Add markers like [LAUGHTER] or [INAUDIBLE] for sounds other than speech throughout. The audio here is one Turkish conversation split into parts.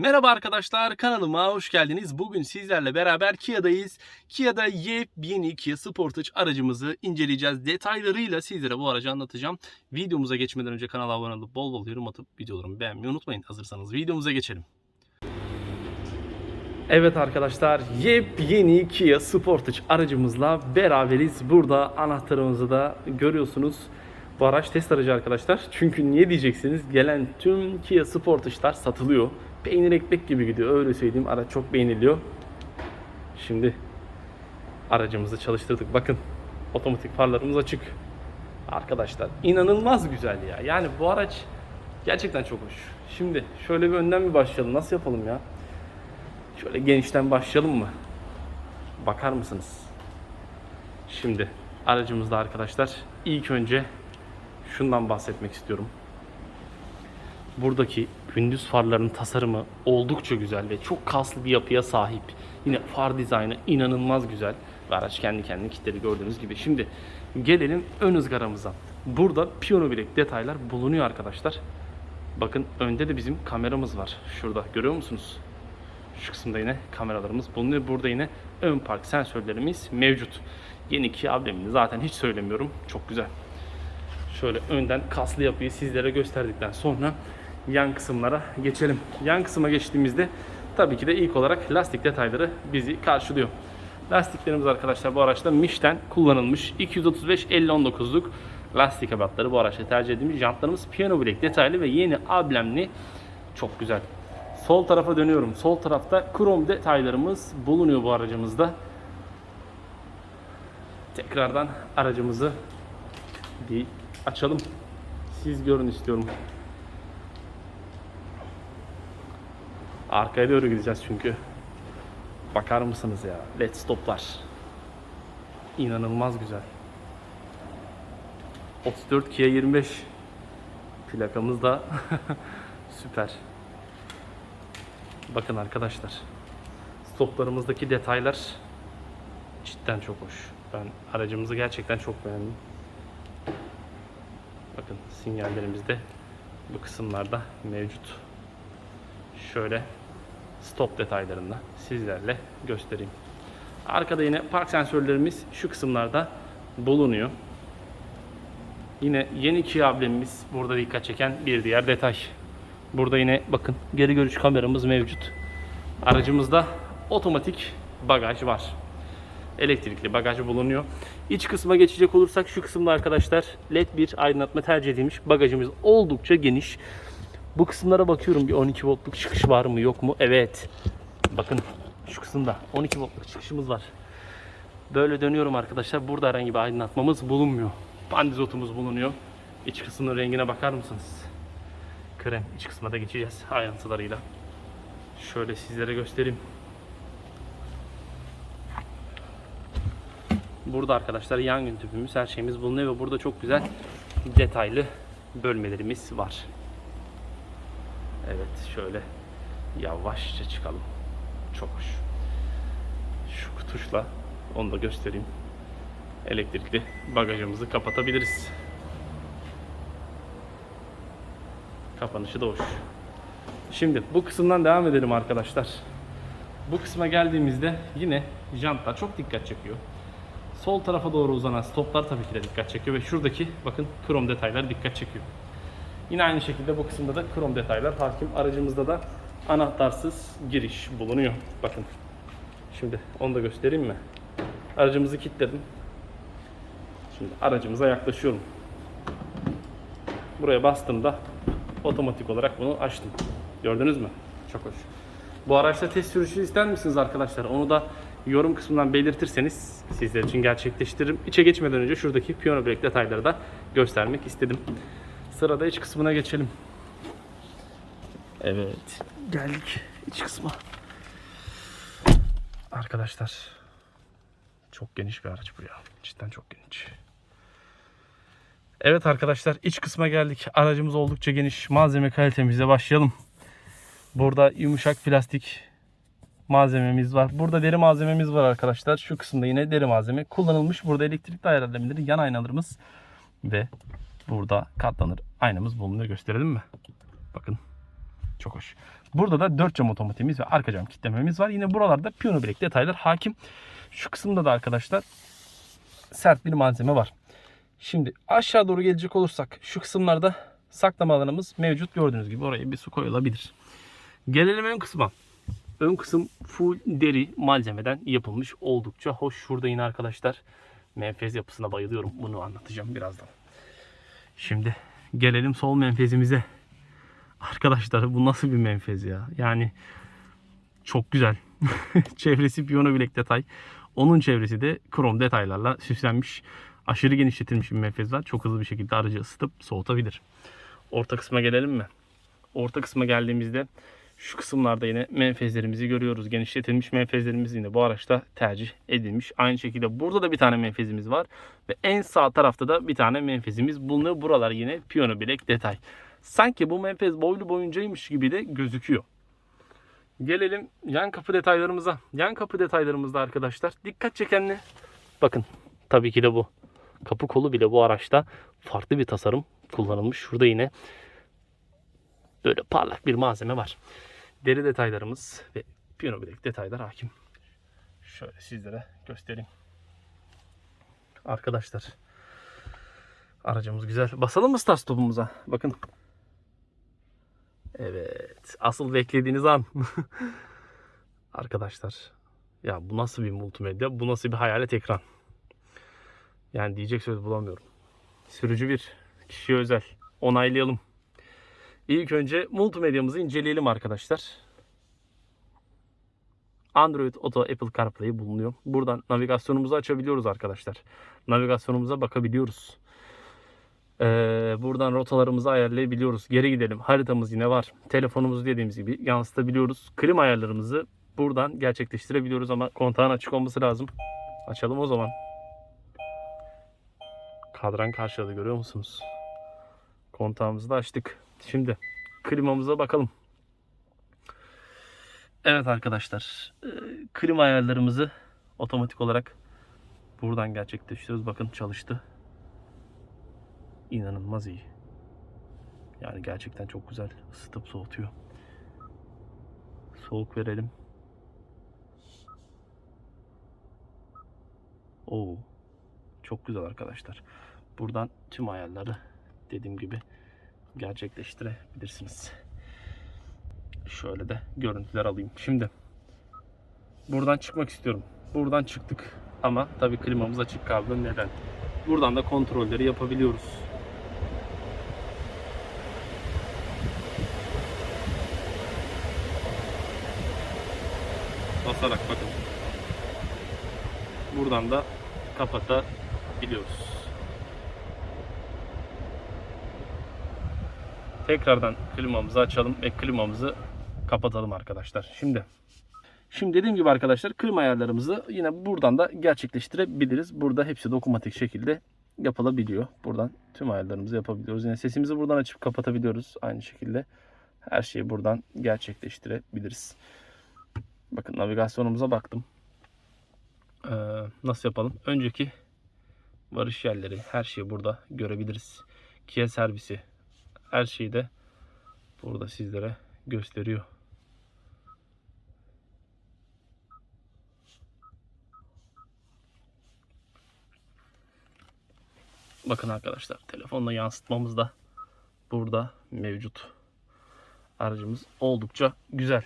Merhaba arkadaşlar kanalıma hoş geldiniz. Bugün sizlerle beraber Kia'dayız. Kia'da yepyeni Kia Sportage aracımızı inceleyeceğiz. Detaylarıyla sizlere bu aracı anlatacağım. Videomuza geçmeden önce kanala abone olup bol bol yorum atıp videolarımı beğenmeyi unutmayın. Hazırsanız videomuza geçelim. Evet arkadaşlar yepyeni Kia Sportage aracımızla beraberiz. Burada anahtarımızı da görüyorsunuz. Bu araç test aracı arkadaşlar. Çünkü niye diyeceksiniz? Gelen tüm Kia Sportage'lar satılıyor. Peynir ekmek gibi gidiyor. Öyle söyleyeyim. Araç çok beğeniliyor. Şimdi aracımızı çalıştırdık. Bakın otomatik farlarımız açık. Arkadaşlar inanılmaz güzel ya. Yani bu araç gerçekten çok hoş. Şimdi şöyle bir önden bir başlayalım. Nasıl yapalım ya? Şöyle genişten başlayalım mı? Bakar mısınız? Şimdi aracımızda arkadaşlar ilk önce şundan bahsetmek istiyorum. Buradaki gündüz farların tasarımı oldukça güzel ve çok kaslı bir yapıya sahip. Yine far dizaynı inanılmaz güzel. Ve araç kendi kendine kilitleri gördüğünüz gibi. Şimdi gelelim ön ızgaramıza. Burada piyano bilek detaylar bulunuyor arkadaşlar. Bakın önde de bizim kameramız var. Şurada görüyor musunuz? Şu kısımda yine kameralarımız bulunuyor. Burada yine ön park sensörlerimiz mevcut. Yeni Kia amblemini zaten hiç söylemiyorum. Çok güzel. Şöyle önden kaslı yapıyı sizlere gösterdikten sonra yan kısımlara geçelim. Yan kısma geçtiğimizde tabii ki de ilk olarak lastik detayları bizi karşılıyor. Lastiklerimiz arkadaşlar bu araçta Michelin kullanılmış 235 50-19'luk lastik ebatları bu araçta tercih edilmiş. Jantlarımız piyano bilek detaylı ve yeni amblemli çok güzel. Sol tarafa dönüyorum. Sol tarafta krom detaylarımız bulunuyor bu aracımızda. Tekrardan aracımızı bir açalım. Siz görün istiyorum. Arkaya doğru gideceğiz çünkü. Bakar mısınız ya? Led stoplar. İnanılmaz güzel. 34 Kia 25 plakamız da [LAUGHS] süper. Bakın arkadaşlar. Stoplarımızdaki detaylar cidden çok hoş. Ben aracımızı gerçekten çok beğendim. Bakın sinyallerimiz de bu kısımlarda mevcut. Şöyle stop detaylarını sizlerle göstereyim. Arkada yine park sensörlerimiz şu kısımlarda bulunuyor. Yine yeni Kia burada dikkat çeken bir diğer detay. Burada yine bakın geri görüş kameramız mevcut. Aracımızda otomatik bagaj var. Elektrikli bagaj bulunuyor. İç kısma geçecek olursak şu kısımda arkadaşlar led bir aydınlatma tercih edilmiş. Bagajımız oldukça geniş. Bu kısımlara bakıyorum bir 12 voltluk çıkış var mı yok mu? Evet. Bakın şu kısımda 12 voltluk çıkışımız var. Böyle dönüyorum arkadaşlar. Burada herhangi bir aydınlatmamız bulunmuyor. Pandizotumuz bulunuyor. İç kısmının rengine bakar mısınız? Krem. İç kısma da geçeceğiz ayrıntılarıyla. Şöyle sizlere göstereyim. Burada arkadaşlar yangın tüpümüz, her şeyimiz bulunuyor ve burada çok güzel detaylı bölmelerimiz var. Evet şöyle yavaşça çıkalım. Çok hoş. Şu tuşla onu da göstereyim. Elektrikli bagajımızı kapatabiliriz. Kapanışı da hoş. Şimdi bu kısımdan devam edelim arkadaşlar. Bu kısma geldiğimizde yine jantlar çok dikkat çekiyor. Sol tarafa doğru uzanan stoplar tabii ki de dikkat çekiyor ve şuradaki bakın krom detaylar dikkat çekiyor. Yine aynı şekilde bu kısımda da krom detaylar hakim. Aracımızda da anahtarsız giriş bulunuyor. Bakın. Şimdi onu da göstereyim mi? Aracımızı kilitledim. Şimdi aracımıza yaklaşıyorum. Buraya bastığımda otomatik olarak bunu açtım. Gördünüz mü? Çok hoş. Bu araçta test sürüşü ister misiniz arkadaşlar? Onu da yorum kısmından belirtirseniz sizler için gerçekleştiririm. İçe geçmeden önce şuradaki piyano brake detayları da göstermek istedim. Sırada iç kısmına geçelim. Evet. Geldik iç kısma. Arkadaşlar Çok geniş bir araç bu ya. Cidden çok geniş. Evet arkadaşlar iç kısma geldik. Aracımız oldukça geniş. Malzeme kalitemizle başlayalım. Burada yumuşak plastik malzememiz var. Burada deri malzememiz var arkadaşlar. Şu kısımda yine deri malzeme kullanılmış. Burada elektrikli ayarlanabilir yan aynalarımız ve burada katlanır aynamız bulunuyor. Gösterelim mi? Bakın. Çok hoş. Burada da 4 cam otomatiğimiz ve arka cam kitlememiz var. Yine buralarda piyano bilek detaylar hakim. Şu kısımda da arkadaşlar sert bir malzeme var. Şimdi aşağı doğru gelecek olursak şu kısımlarda saklama alanımız mevcut. Gördüğünüz gibi oraya bir su koyulabilir. Gelelim ön kısma. Ön kısım full deri malzemeden yapılmış. Oldukça hoş. Şurada yine arkadaşlar menfez yapısına bayılıyorum. Bunu anlatacağım birazdan. Şimdi gelelim sol menfezimize. Arkadaşlar bu nasıl bir menfez ya? Yani çok güzel. [LAUGHS] Çevresi piyano bilek detay. Onun çevresi de krom detaylarla süslenmiş. Aşırı genişletilmiş bir menfez var. Çok hızlı bir şekilde aracı ısıtıp soğutabilir. Orta kısma gelelim mi? Orta kısma geldiğimizde şu kısımlarda yine menfezlerimizi görüyoruz. Genişletilmiş menfezlerimiz yine bu araçta tercih edilmiş. Aynı şekilde burada da bir tane menfezimiz var. Ve en sağ tarafta da bir tane menfezimiz bulunuyor. Buralar yine piyano bilek detay. Sanki bu menfez boylu boyuncaymış gibi de gözüküyor. Gelelim yan kapı detaylarımıza. Yan kapı detaylarımızda arkadaşlar dikkat çeken ne? Bakın tabii ki de bu. Kapı kolu bile bu araçta farklı bir tasarım kullanılmış. Şurada yine böyle parlak bir malzeme var. Deri detaylarımız ve piyano bilek detaylar hakim. Şöyle sizlere göstereyim. Arkadaşlar aracımız güzel. Basalım mı start stopumuza? Bakın. Evet. Asıl beklediğiniz an. [LAUGHS] Arkadaşlar. Ya bu nasıl bir multimedya? Bu nasıl bir hayalet ekran? Yani diyecek söz bulamıyorum. Sürücü bir. Kişiye özel. Onaylayalım. İlk önce multimedyamızı inceleyelim arkadaşlar. Android Auto Apple CarPlay bulunuyor. Buradan navigasyonumuzu açabiliyoruz arkadaşlar. Navigasyonumuza bakabiliyoruz. Ee, buradan rotalarımızı ayarlayabiliyoruz. Geri gidelim. Haritamız yine var. Telefonumuzu dediğimiz gibi yansıtabiliyoruz. Klima ayarlarımızı buradan gerçekleştirebiliyoruz ama kontağın açık olması lazım. Açalım o zaman. Kadran karşıladı görüyor musunuz? Kontağımızı da açtık. Şimdi klimamıza bakalım. Evet arkadaşlar. e, Klima ayarlarımızı otomatik olarak buradan gerçekleştiriyoruz. Bakın çalıştı. İnanılmaz iyi. Yani gerçekten çok güzel ısıtıp soğutuyor. Soğuk verelim. Oo. Çok güzel arkadaşlar. Buradan tüm ayarları dediğim gibi gerçekleştirebilirsiniz. Şöyle de görüntüler alayım. Şimdi buradan çıkmak istiyorum. Buradan çıktık ama tabii klimamız açık kaldı. Neden? Buradan da kontrolleri yapabiliyoruz. Basarak bakın. Buradan da kapatabiliyoruz. Tekrardan klimamızı açalım ve klimamızı kapatalım arkadaşlar. Şimdi Şimdi dediğim gibi arkadaşlar klima ayarlarımızı yine buradan da gerçekleştirebiliriz. Burada hepsi dokunmatik şekilde yapılabiliyor. Buradan tüm ayarlarımızı yapabiliyoruz. Yine sesimizi buradan açıp kapatabiliyoruz aynı şekilde. Her şeyi buradan gerçekleştirebiliriz. Bakın navigasyonumuza baktım. Ee, nasıl yapalım? Önceki varış yerleri her şeyi burada görebiliriz. Kia servisi her şeyi de burada sizlere gösteriyor. Bakın arkadaşlar telefonla yansıtmamız da burada mevcut. Aracımız oldukça güzel.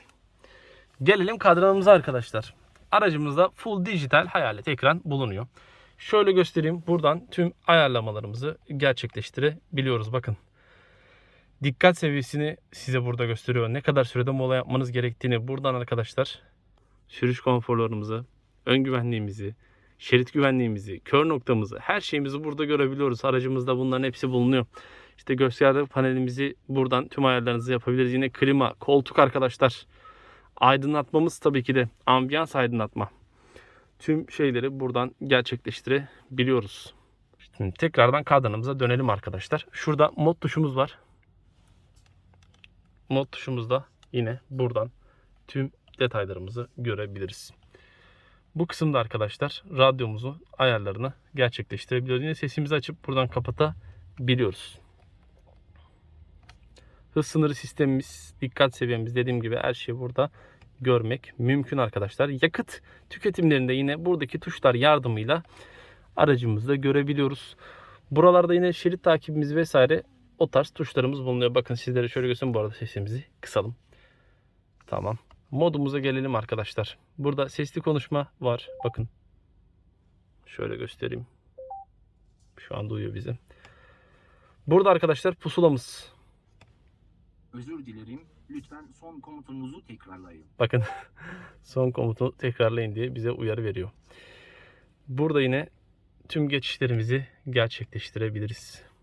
Gelelim kadranımıza arkadaşlar. Aracımızda full dijital hayalet ekran bulunuyor. Şöyle göstereyim. Buradan tüm ayarlamalarımızı gerçekleştirebiliyoruz. Bakın. Dikkat seviyesini size burada gösteriyor. Ne kadar sürede mola yapmanız gerektiğini buradan arkadaşlar sürüş konforlarımızı, ön güvenliğimizi, şerit güvenliğimizi, kör noktamızı, her şeyimizi burada görebiliyoruz. Aracımızda bunların hepsi bulunuyor. İşte gösterge panelimizi buradan tüm ayarlarınızı yapabiliriz. Yine klima, koltuk arkadaşlar. Aydınlatmamız tabii ki de ambiyans aydınlatma. tüm şeyleri buradan gerçekleştirebiliyoruz. Şimdi tekrardan kadranımıza dönelim arkadaşlar. Şurada mod tuşumuz var. Mod tuşumuzda yine buradan tüm detaylarımızı görebiliriz. Bu kısımda arkadaşlar radyomuzu ayarlarını gerçekleştirebiliyoruz. Yine sesimizi açıp buradan kapatabiliyoruz. Hız sınırı sistemimiz, dikkat seviyemiz dediğim gibi her şeyi burada görmek mümkün arkadaşlar. Yakıt tüketimlerinde yine buradaki tuşlar yardımıyla aracımızda görebiliyoruz. Buralarda yine şerit takibimiz vesaire o tarz tuşlarımız bulunuyor. Bakın sizlere şöyle göstereyim bu arada sesimizi kısalım. Tamam. Modumuza gelelim arkadaşlar. Burada sesli konuşma var. Bakın. Şöyle göstereyim. Şu an duyuyor bizi. Burada arkadaşlar pusulamız. Özür dilerim. Lütfen son komutunuzu tekrarlayın. Bakın [LAUGHS] son komutu tekrarlayın diye bize uyarı veriyor. Burada yine tüm geçişlerimizi gerçekleştirebiliriz.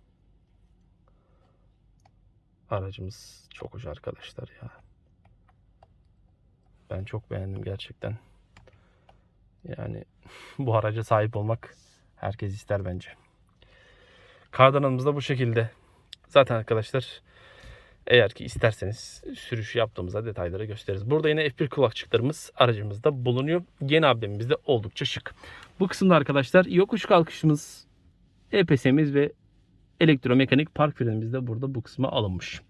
Aracımız çok hoş arkadaşlar ya. Ben çok beğendim gerçekten. Yani [LAUGHS] bu araca sahip olmak herkes ister bence. Kardanımız da bu şekilde. Zaten arkadaşlar eğer ki isterseniz sürüş yaptığımızda detayları gösteririz. Burada yine F1 kulakçıklarımız aracımızda bulunuyor. Yeni ablemimiz de oldukça şık. Bu kısımda arkadaşlar yokuş kalkışımız, EPS'miz ve elektromekanik park frenimiz de burada bu kısma alınmış.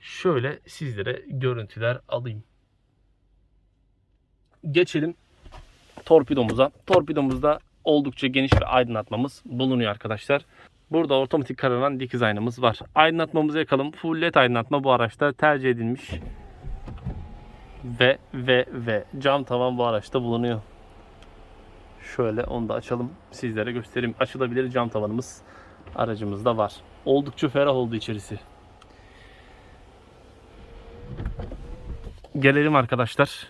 Şöyle sizlere görüntüler alayım. Geçelim torpidomuza. Torpidomuzda oldukça geniş bir aydınlatmamız bulunuyor arkadaşlar. Burada otomatik kararan dikiz aynamız var. Aydınlatmamızı yakalım. Full led aydınlatma bu araçta tercih edilmiş. Ve ve ve cam tavan bu araçta bulunuyor. Şöyle onu da açalım. Sizlere göstereyim. Açılabilir cam tavanımız aracımızda var. Oldukça ferah oldu içerisi. Gelelim arkadaşlar.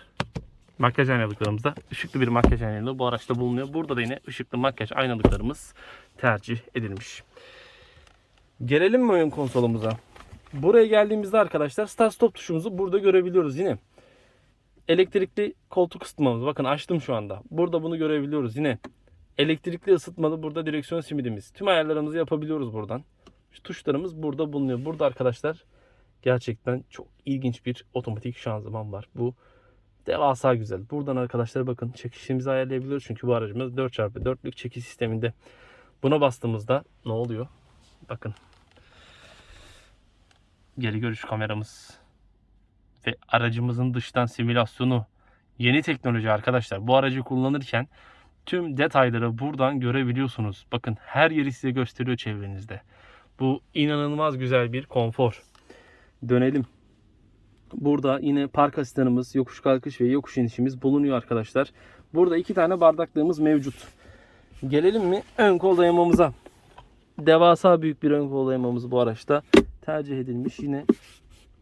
Makyaj aynalıklarımızda ışıklı bir makyaj aynalığı bu araçta bulunuyor. Burada da yine ışıklı makyaj aynalıklarımız tercih edilmiş. Gelelim mi oyun konsolumuza? Buraya geldiğimizde arkadaşlar start stop tuşumuzu burada görebiliyoruz yine. Elektrikli koltuk ısıtmamız. Bakın açtım şu anda. Burada bunu görebiliyoruz yine. Elektrikli ısıtmalı burada direksiyon simidimiz. Tüm ayarlarımızı yapabiliyoruz buradan. Şu tuşlarımız burada bulunuyor. Burada arkadaşlar gerçekten çok ilginç bir otomatik şanzıman var. Bu devasa güzel. Buradan arkadaşlar bakın çekişimizi ayarlayabiliyoruz. Çünkü bu aracımız 4x4'lük çekiş sisteminde. Buna bastığımızda ne oluyor? Bakın. Geri görüş kameramız ve aracımızın dıştan simülasyonu yeni teknoloji arkadaşlar. Bu aracı kullanırken tüm detayları buradan görebiliyorsunuz. Bakın her yeri size gösteriyor çevrenizde. Bu inanılmaz güzel bir konfor. Dönelim. Burada yine park asistanımız, yokuş kalkış ve yokuş inişimiz bulunuyor arkadaşlar. Burada iki tane bardaklığımız mevcut. Gelelim mi ön kol dayamamıza. Devasa büyük bir ön kol dayamamız bu araçta tercih edilmiş. Yine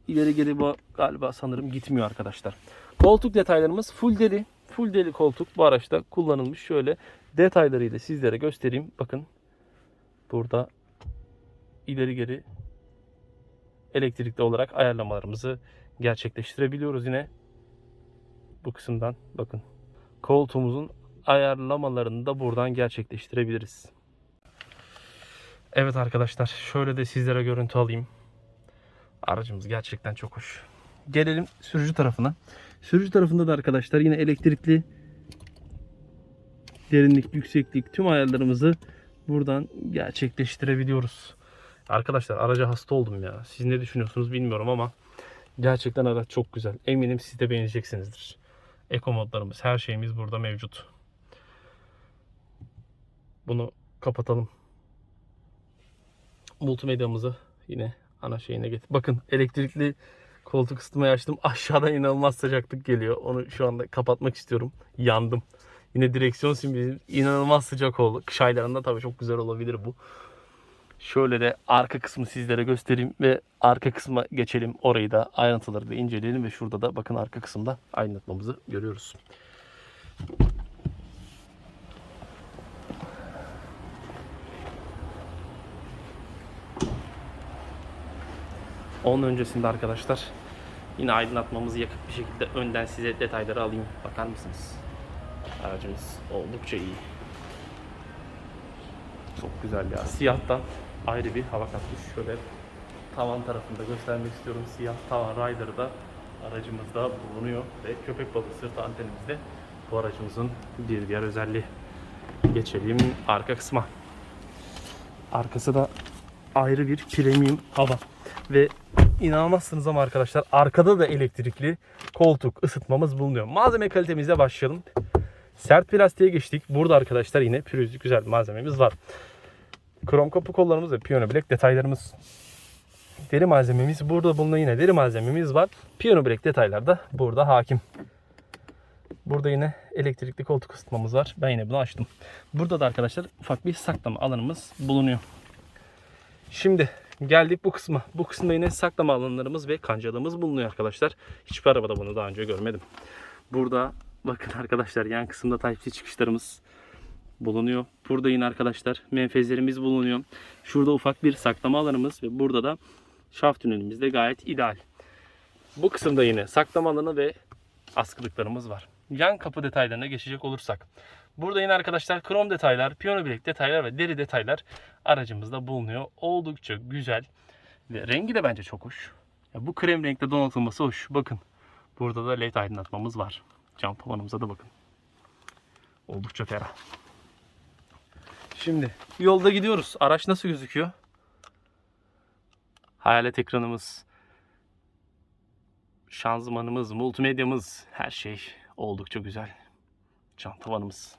ileri geri bu galiba sanırım gitmiyor arkadaşlar. Koltuk detaylarımız full deri. Full deri koltuk bu araçta kullanılmış. Şöyle detaylarıyla sizlere göstereyim. Bakın burada ileri geri elektrikli olarak ayarlamalarımızı gerçekleştirebiliyoruz yine bu kısımdan bakın koltuğumuzun ayarlamalarını da buradan gerçekleştirebiliriz. Evet arkadaşlar şöyle de sizlere görüntü alayım. Aracımız gerçekten çok hoş. Gelelim sürücü tarafına. Sürücü tarafında da arkadaşlar yine elektrikli derinlik, yükseklik tüm ayarlarımızı buradan gerçekleştirebiliyoruz. Arkadaşlar araca hasta oldum ya. Siz ne düşünüyorsunuz bilmiyorum ama gerçekten araç çok güzel. Eminim siz de beğeneceksinizdir. Eko modlarımız, her şeyimiz burada mevcut. Bunu kapatalım. Multimedyamızı yine ana şeyine getir. Bakın elektrikli koltuk ısıtmayı açtım. [LAUGHS] Aşağıdan inanılmaz sıcaklık geliyor. Onu şu anda kapatmak istiyorum. Yandım. Yine direksiyon simgesi inanılmaz sıcak oldu. Kış aylarında tabii çok güzel olabilir bu. Şöyle de arka kısmı sizlere göstereyim ve arka kısma geçelim. Orayı da ayrıntıları da inceleyelim ve şurada da bakın arka kısımda aydınlatmamızı görüyoruz. Onun öncesinde arkadaşlar yine aydınlatmamızı yakıp bir şekilde önden size detayları alayım. Bakar mısınız? Aracımız oldukça iyi. Çok güzel ya. Siyahtan ayrı bir hava katmış. Şöyle tavan tarafında göstermek istiyorum. Siyah tavan Rider'da aracımızda bulunuyor ve köpek balığı sırtı antenimizde bu aracımızın bir diğer özelliği. Geçelim arka kısma. Arkası da ayrı bir premium hava ve inanmazsınız ama arkadaşlar arkada da elektrikli koltuk ısıtmamız bulunuyor. Malzeme kalitemizle başlayalım. Sert plastiğe geçtik. Burada arkadaşlar yine pürüzlü güzel malzememiz var. Krom kapı kollarımız ve piyano bilek detaylarımız. Deri malzememiz burada bulunan yine deri malzememiz var. Piyano bilek detaylar da burada hakim. Burada yine elektrikli koltuk ısıtmamız var. Ben yine bunu açtım. Burada da arkadaşlar ufak bir saklama alanımız bulunuyor. Şimdi geldik bu kısma. Bu kısımda yine saklama alanlarımız ve kancalığımız bulunuyor arkadaşlar. Hiçbir arabada bunu daha önce görmedim. Burada bakın arkadaşlar yan kısımda Type-C çıkışlarımız bulunuyor. Burada yine arkadaşlar menfezlerimiz bulunuyor. Şurada ufak bir saklama alanımız ve burada da şaft tünelimiz de gayet ideal. Bu kısımda yine saklama alanı ve askılıklarımız var. Yan kapı detaylarına geçecek olursak. Burada yine arkadaşlar krom detaylar, piyano bilek detaylar ve deri detaylar aracımızda bulunuyor. Oldukça güzel ve rengi de bence çok hoş. Ya bu krem renkte donatılması hoş. Bakın burada da led aydınlatmamız var. Cam tavanımıza da bakın. Oldukça ferah. Şimdi yolda gidiyoruz. Araç nasıl gözüküyor? Hayalet ekranımız, şanzımanımız, multimedyamız her şey oldukça güzel. Cam tavanımız.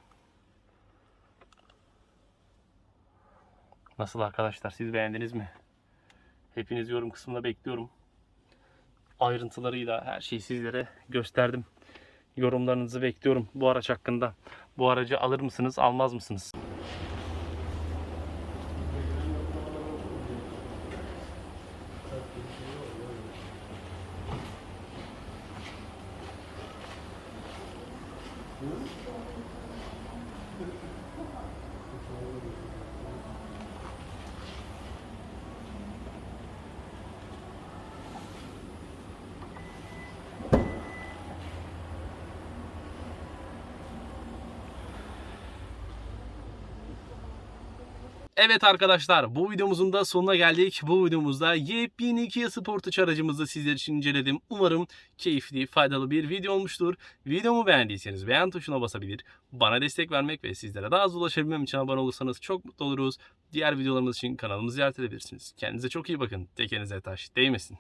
Nasıl arkadaşlar siz beğendiniz mi? Hepiniz yorum kısmında bekliyorum. Ayrıntılarıyla her şeyi sizlere gösterdim. Yorumlarınızı bekliyorum bu araç hakkında. Bu aracı alır mısınız, almaz mısınız? Evet arkadaşlar bu videomuzun da sonuna geldik. Bu videomuzda yepyeni Kia Sportage aracımızı sizler için inceledim. Umarım keyifli, faydalı bir video olmuştur. Videomu beğendiyseniz beğen tuşuna basabilir. Bana destek vermek ve sizlere daha az ulaşabilmem için abone olursanız çok mutlu oluruz. Diğer videolarımız için kanalımızı ziyaret edebilirsiniz. Kendinize çok iyi bakın. Tekenize taş değmesin.